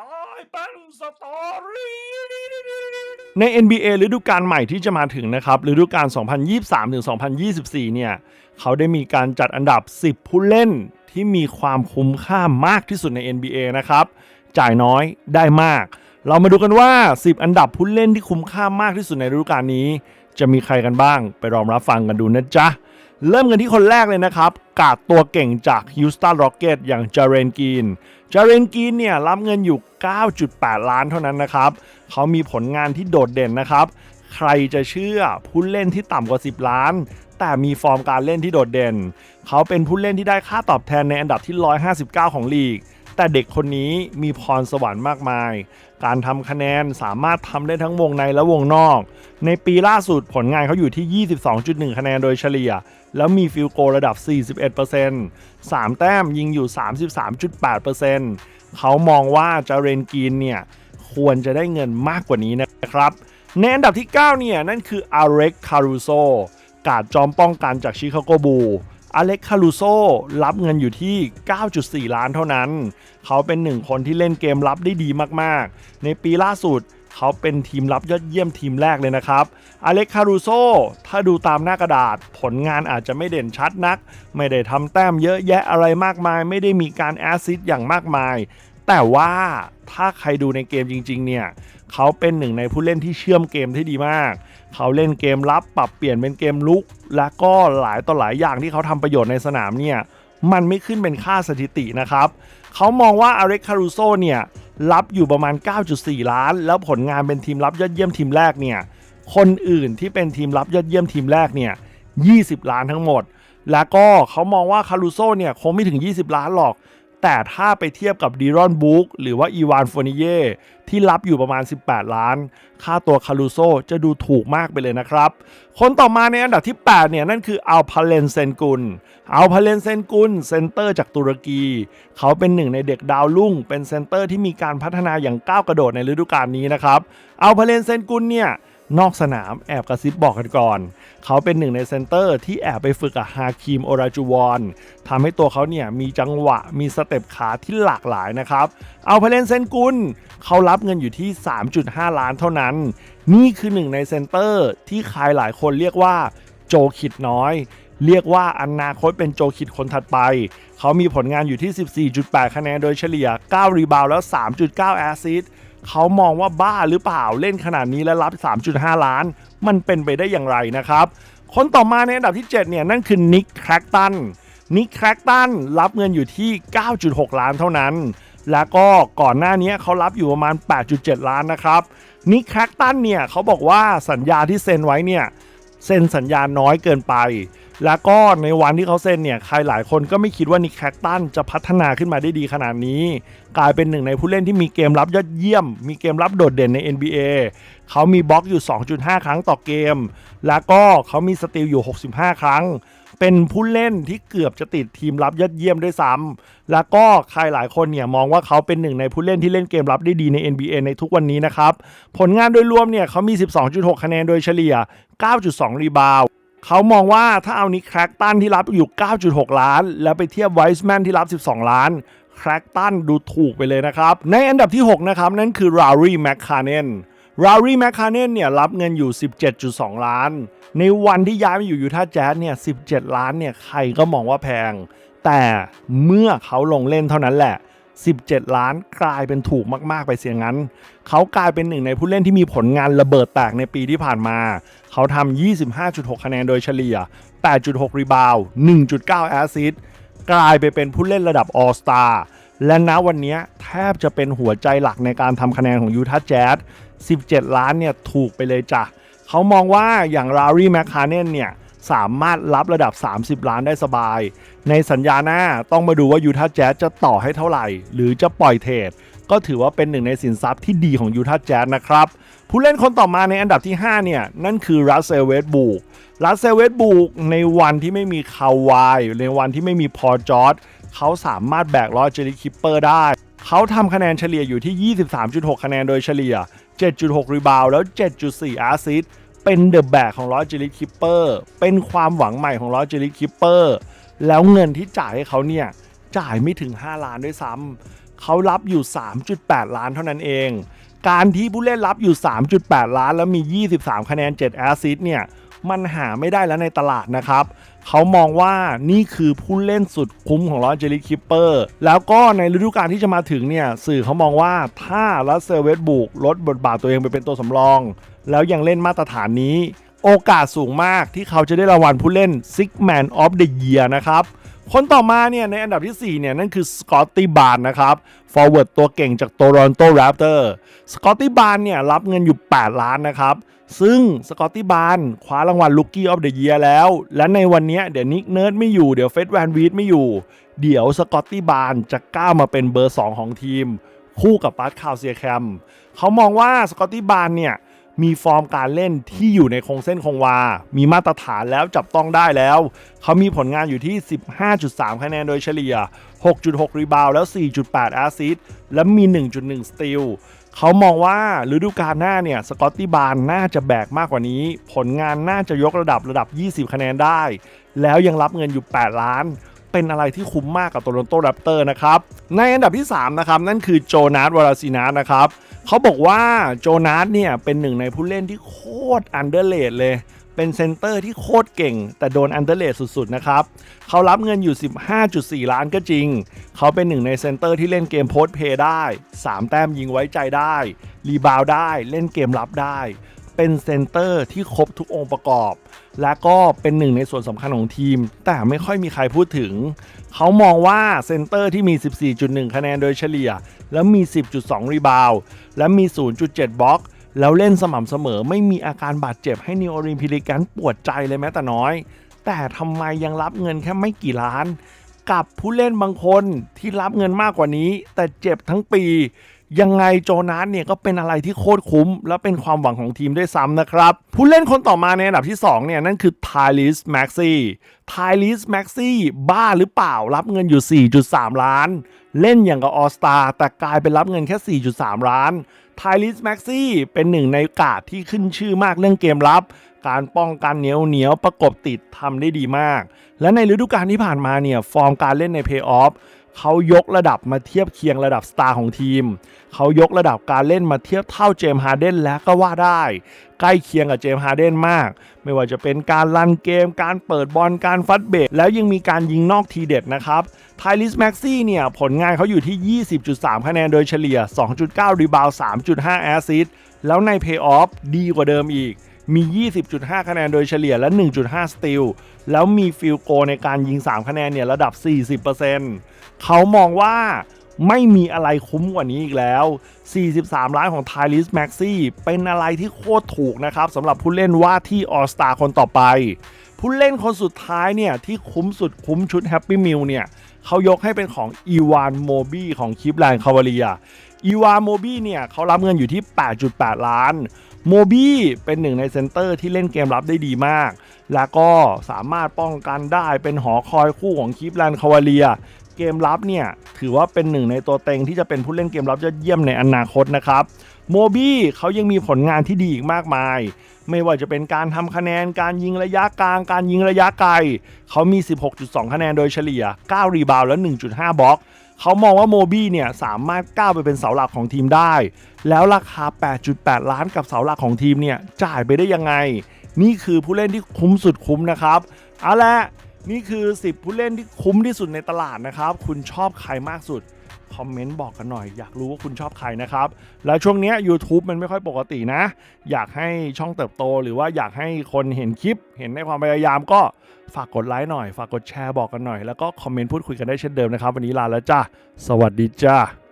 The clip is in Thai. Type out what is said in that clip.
ตายเป็นสตอรี่ใน NBA ฤดูกาลใหม่ที่จะมาถึงนะครับฤดูกาล 2023ถึง2024 เนี่ย เขาได้มีการจัดอันดับ 10 ผู้เล่นที่มีความคุ้มค่ามากที่สุดใน NBA นะครับ จ่ายน้อยได้มาก เรามาดูกันว่า 10 อันดับผู้เล่นที่คุ้มค่ามากที่สุดในฤดูกาลนี้ จะมีใครกันบ้าง ไปรอมรับฟังกันดูนะจ๊ะ เริ่มกันที่คนแรกเลยนะครับ กาดตัวเก่งจากฮิวสตันร็อกเก็ตอย่างจาเรนกีนจาเรนกีนเนี่ยรับเงินอยู่ 9.8 ล้านเท่านั้นนะครับ เขามีผลงานที่โดดเด่นนะครับ ใครจะเชื่อผู้เล่นที่ต่ำกว่า 10 ล้าน แต่มีฟอร์มการเล่นที่โดดเด่น เขาเป็นผู้เล่นที่ได้ค่าตอบแทนในอันดับที่ 159 ของลีก แต่เด็กคนนี้มีพรสวรรค์มากมาย การทำคะแนนสามารถทำได้ทั้งวงในและวงนอก ในปีล่าสุดผลงานเขาอยู่ที่ 22.1 คะแนนโดยเฉลี่ย แล้วมีฟิลโกระดับ 41% 3 แต้มยิงอยู่ 33.8%เขามองว่าจาเรนกีนเนี่ยควรจะได้เงินมากกว่านี้นะครับ ในอันดับที่ 9 เนี่ย นั่นคืออาร์เร็กคารูโซกาดจอมป้องกันจากชิคาโกบู อเล็กคารูโซรับเงินอยู่ที่ 9.4 ล้านเท่านั้น เขาเป็นหนึ่งคนที่เล่นเกมรับได้ดีมากๆ ในปีล่าสุดเขาเป็นทีมรับยอดเยี่ยมทีมแรกเลยนะครับ อเล็กคารูโซ ถ้าดูตามหน้ากระดาษ ผลงานอาจจะไม่เด่นชัดนัก ไม่ได้ทำแต้มเยอะแยะอะไรมากมาย ไม่ได้มีการแอสซิสต์อย่างมากมาย แต่ว่าถ้าใครดูในเกมจริง ๆ เนี่ย เขาเป็นหนึ่งในผู้เล่นที่เชื่อมเกมที่ดีมาก เขาเล่นเกมรับปรับเปลี่ยนเป็นเกมลุก และก็หลายต่อหลายอย่างที่เขาทำประโยชน์ในสนามเนี่ยมันไม่ขึ้นเป็นค่าสถิตินะครับ เขามองว่าอาเร็กคารูโซเนี่ยรับอยู่ประมาณ 9.4 ล้าน แล้วผลงานเป็นทีมรับยอดเยี่ยมทีมแรกเนี่ยคนอื่นที่เป็นทีมรับยอดเยี่ยมทีมแรกเนี่ย 20 ล้านทั้งหมด แล้วก็เขามองว่าคารูโซเนี่ยคงไม่ถึง 20 ล้านหรอก แต่ถ้าไปเทียบกับดีรอนบุ๊กหรือว่าอีวานโฟนิเย่ที่รับอยู่ประมาณ 18 ล้าน ค่าตัวคารูโซจะดูถูกมากไปเลยนะครับ คนต่อมาในอันดับที่ 8 เนี่ย นั่นคืออัลพาเลนเซนกุลอัลพาเลนเซนกุลเซนเตอร์จากตุรกี เขาเป็นหนึ่งในเด็กดาวรุ่ง เป็นเซนเตอร์ที่มีการพัฒนาอย่างก้าวกระโดดในฤดูกาลนี้นะครับอัลพาเลนเซนกุลเนี่ย นอกสนามแอบกระซิบบอกกันก่อน เขาเป็นหนึ่งในเซนเตอร์ที่แอบไปฝึกกับฮาคิมโอราจูวอนทำให้ตัวเขาเนี่ยมีจังหวะมีสเต็ปขาที่หลากหลายนะครับ เอาพาเลนเซนกุลเขารับเงินอยู่ที่ 3.5 ล้านเท่านั้น นี่คือหนึ่งในเซนเตอร์ที่ใครหลายคนเรียกว่าโจคิดน้อย เรียกว่าอนาคตเป็นโจคิดคนถัดไป เขามีผลงานอยู่ที่ 14.8 คะแนนโดยเฉลี่ย 9 รีบาวแล้ว 3.9 แอสซิสต์ เขามองว่าบ้าหรือเปล่าเล่นขนาดนี้และรับ 3.5 ล้าน มันเป็นไปได้อย่างไรนะครับ คนต่อมาในอันดับที่ 7 เนี่ย นั่นคือนิกแครกตันนิกแครกตันรับเงินอยู่ที่ 9.6 ล้านเท่านั้น แล้วก็ก่อนหน้านี้เขารับอยู่ประมาณ 8.7 ล้านนะครับนิกแครกตันเนี่ยเขาบอกว่าสัญญาที่เซ็นไว้เนี่ยเซ็นสัญญาน้อยเกินไป แล้วก็ในวันที่เขาเซ็นเนี่ยใครหลายคนก็ไม่คิดว่านิกแคคตันจะพัฒนาขึ้นมาได้ดีขนาดนี้ กลายเป็นหนึ่งในผู้เล่นที่มีเกมรับยอดเยี่ยม มีเกมรับโดดเด่นใน NBA เขามีบล็อกอยู่ 2.5 ครั้งต่อเกม แล้วก็เขามีสตีลอยู่ 65 ครั้ง เป็นผู้เล่นที่เกือบจะติดทีมรับยอดเยี่ยมด้วยซ้ำแล้วก็ใครหลายคนเนี่ยมองว่าเขาเป็นหนึ่งในผู้เล่นที่เล่นเกมรับได้ดีใน NBA ในทุกวันนี้นะครับ ผลงานโดยรวมเนี่ยเขามี 12.6 คะแนนโดยเฉลี่ย 9.2 รีบาว เขามองว่าถ้าเอานิกแครกตันที่รับอยู่ 9.6 ล้าน แล้วไปเทียบไวส์แมนที่รับ 12 ล้านแครกตันดูถูกไปเลยนะครับ ในอันดับที่ 6 นะครับ นั่นคือรารีแมคคาเนนรารีแมคคาเนนเนี่ยรับเงินอยู่ 17.2 ล้าน ในวันที่ย้ายมาอยู่ยูทาแจ๊สเนี่ย 17 ล้านเนี่ยใครก็มองว่าแพง แต่เมื่อเขาลงเล่นเท่านั้นแหละ 17 ล้านกลายเป็นถูกมาก ๆ ไปเสียงั้น เขากลายเป็นหนึ่งในผู้เล่นที่มีผลงานระเบิดแตกในปีที่ผ่านมา เขาทำ 25.6 คะแนนโดยเฉลี่ย 8.6 รีบาวด์1.9 แอสซิสต์กลายไปเป็นผู้เล่นระดับออสตาและณวันนี้แทบจะเป็นหัวใจหลักในการทำคะแนนของยูทาห์แจ๊ส17 ล้านเนี่ยถูกไปเลยจ้ะ เขามองว่าอย่างรารีแมคคาเนนเนี่ย สามารถรับระดับ 30 ล้านได้สบาย ในสัญญาหน้าต้องมาดูว่ายูทาห์แจ๊สจะต่อให้เท่าไหร่ หรือจะปล่อยเทรดก็ถือว่าเป็นหนึ่งในสินทรัพย์ที่ดีของยูทาห์แจ๊สนะครับ ผู้เล่นคนต่อมาในอันดับที่ 5 เนี่ย นั่นคือรัสเซลเวสบูกรัสเซลเวสบูกในวันที่ไม่มีคาวายในวันที่ไม่มีพอจอร์ดเขาสามารถแบกลอเจลิคิปเปอร์ได้เขาทำคะแนนเฉลี่ยอยู่ที่ 23.6 คะแนนโดยเฉลี่ย 7.6 รีบาวแล้ว 7.4อสซิสต์ เป็นเดอะแบกของลอจิลิคิปเปอร์เป็นความหวังใหม่ของลอจิลิคิปเปอร์แล้วเงินที่จ่ายให้เขาเนี่ยจ่ายไม่ถึง 5 ล้านด้วยซ้ำเขารับอยู่ 3.8 ล้านเท่านั้นเอง การที่ผู้เล่นรับอยู่ 3.8 ล้านแล้วมี 23 คะแนน 7 แอสซิสต์เนี่ย มันหาไม่ได้แล้วในตลาดนะครับ เขามองว่านี่คือผู้เล่นสุดคุ้มของลอสเจลิคิปเปอร์แล้วก็ในฤดูกาลที่จะมาถึงเนี่ยสื่อเขามองว่าถ้ารัสเซเวสบุกลดบทบาทตัวเองไปเป็นตัวสำรอง แล้วยังเล่นมาตรฐานนี้ โอกาสสูงมากที่เขาจะได้รางวัลผู้เล่น Six Man of the Year นะครับ คนต่อมาเนี่ยในอันดับที่ 4 เนี่ย นั่นคือสกอตตี้บาร์นนะครับ ฟอร์เวิร์ดตัวเก่งจากโตรอนโตแรปเตอร์สกอตตี้บาร์นเนี่ยรับเงินอยู่ 8 ล้านนะครับ ซึ่งสกอตตี้บาร์นคว้ารางวัลลูกี้ออฟเดอะเยียร์แล้ว และในวันนี้เดี๋ยวนิกเนิร์ดไม่อยู่ เดี๋ยวเฟดแวนวีดไม่อยู่ เดี๋ยวสกอตตี้บาร์นจะก้าวมาเป็นเบอร์ 2 ของทีม คู่กับปาร์ตคาวเซียแคมเขามองว่าสกอตตี้บาร์นเนี่ย มีฟอร์มการเล่นที่อยู่ในคงเส้นคงวา มีมาตรฐานแล้วจับต้องได้แล้ว เขามีผลงานอยู่ที่ 15.3 คะแนนโดยเฉลี่ย 6.6 รีบาวด์แล้ว 4.8 แอสซิสต์และมี 1.1 สตีลเขามองว่าฤดูกาลหน้าเนี่ยสกอตตี้บาร์น่าจะแบกมากกว่านี้ ผลงานน่าจะยกระดับระดับ 20 คะแนนได้ แล้วยังรับเงินอยู่ 8 ล้าน เป็นอะไรที่คุ้มมากกับโตลอนโตแรปเตอร์นะครับในอันดับที่ 3 นะครับ นั่นคือโจนาสวาราซินาสนะครับเขาบอกว่าโจนาสเนี่ยเป็นหนึ่งในผู้เล่นที่โคตรอันเดอร์เลดเลยเป็นเซนเตอร์ที่โคตรเก่ง แต่โดนอันเดอร์เลดสุด ๆ นะครับ เขารับเงินอยู่ 15.4 ล้านก็จริง เขาเป็นหนึ่งในเซนเตอร์ที่เล่นเกมโพสเพย์ได้ 3 แต้มยิงไว้ใจได้ รีบาวได้ เล่นเกมรับได้ เป็นเซนเตอร์ที่ครบทุกองค์ประกอบ และก็เป็นหนึ่งในส่วนสำคัญของทีม แต่ไม่ค่อยมีใครพูดถึง เขามองว่าเซนเตอร์ที่มี 14.1 คะแนนโดยเฉลี่ย แล้วมี 10.2 รีบาวและมี 0.7 บล็อก แล้วเล่นสม่ำเสมอไม่มีอาการบาดเจ็บให้นิวอรินพิลิกันปวดใจเลยแม้แต่น้อย แต่ทำไมยังรับเงินแค่ไม่กี่ล้าน กับผู้เล่นบางคนที่รับเงินมากกว่านี้ แต่เจ็บทั้งปี ยังไงโจนาสเนี่ยก็เป็นอะไรที่โคตรคุ้ม และเป็นความหวังของทีมด้วยซ้ำนะครับ ผู้เล่นคนต่อมาในอันดับที่ 2 เนี่ย นั่นคือไทลิสแม็กซี่ไทลิสแม็กซี่บ้าหรือเปล่ารับเงินอยู่ 4.3 ล้าน เล่นอย่างกับออสตาแต่กลายเป็นรับเงินแค่ 4.3 ล้านไทลิสแม็กซี่เป็นหนึ่งในกาดที่ขึ้นชื่อมากเรื่องเกมรับ การป้องกันเหนียวเหนียวประกบติดทำได้ดีมาก และในฤดูกาลที่ผ่านมาเนี่ยฟอร์มการเล่นในเพย์ออฟ เขายกระดับมาเทียบเคียงระดับสตาร์ของทีม เขายกระดับการเล่นมาเทียบเท่าเจมส์ฮาร์เดนแล้วก็ว่าได้ ใกล้เคียงกับเจมส์ฮาร์เดนมาก ไม่ว่าจะเป็นการลันเกม การเปิดบอล การฟัดเบรกแล้วยังมีการยิงนอกทีเด็ดนะครับ ไทลิสแม็กซี่เนี่ย ผลงานเขาอยู่ที่ 20.3 คะแนนโดยเฉลี่ย 2.9 รีบาวด์3.5 แอสซิสต์แล้วในเพย์ออฟดีกว่าเดิมอีก มี 20.5 คะแนนโดยเฉลี่ยและ 1.5 สตีลแล้วมีฟิลโกในการยิง 3 คะแนนเนี่ยระดับ 40%เขามองว่าไม่มีอะไรคุ้มกว่านี้อีกแล้ว 43 ล้านของไทลิสแม็กซี่เป็นอะไรที่โคตรถูกนะครับสำหรับผู้เล่นว่าที่ออสตาคนต่อไป ผู้เล่นคนสุดท้ายเนี่ยที่คุ้มสุดคุ้มชุดแฮปปี้มิลเนี่ยเขายกให้เป็นของอีวานโมบี้ของคิปแลนด์คาวาเลียอีวานโมบี้เนี่ยเขารับเงินอยู่ที่ 8.8 ล้าน โมบี้เป็นหนึ่งในเซนเตอร์ที่เล่นเกมรับได้ดีมาก แล้วก็สามารถป้องกันได้เป็นหอคอยคู่ของคิปแลนด์คาวาเลีย เกมรับเนี่ยถือว่าเป็นหนึ่งในตัวเต็งที่จะเป็นผู้เล่นเกมรับยอดเยี่ยมในอนาคตนะครับโมบี้เขายังมีผลงานที่ดีอีกมากมาย ไม่ว่าจะเป็นการทำคะแนน การยิงระยะกลาง การยิงระยะไกล เขามี 16.2 คะแนนโดยเฉลี่ย 9 รีบาวและ 1.5 บล็อก เขามองว่าโมบี้เนี่ยสามารถก้าวไปเป็นเสาหลักของทีมได้ แล้วราคา 8.8 ล้านกับเสาหลักของทีมเนี่ยจ่ายไปได้ยังไง นี่คือผู้เล่นที่คุ้มสุดคุ้มนะครับเอาละนี่คือ 10 ผู้เล่นที่คุ้มที่สุดในตลาดนะครับ คุณชอบใครมากสุด คอมเมนต์บอกกันหน่อย อยากรู้ว่าคุณชอบใครนะครับ แล้วช่วงนี้ย YouTube มันไม่ค่อยปกตินะ อยากให้ช่องเติบโต หรือว่าอยากให้คนเห็นคลิป เห็นในความพยายามก็ฝากกดไลค์หน่อย ฝากกดแชร์บอกกันหน่อย แล้วก็คอมเมนต์พูดคุยกันได้เช่นเดิมนะครับ วันนี้ลาแล้วจ้าสวัสดีจ้า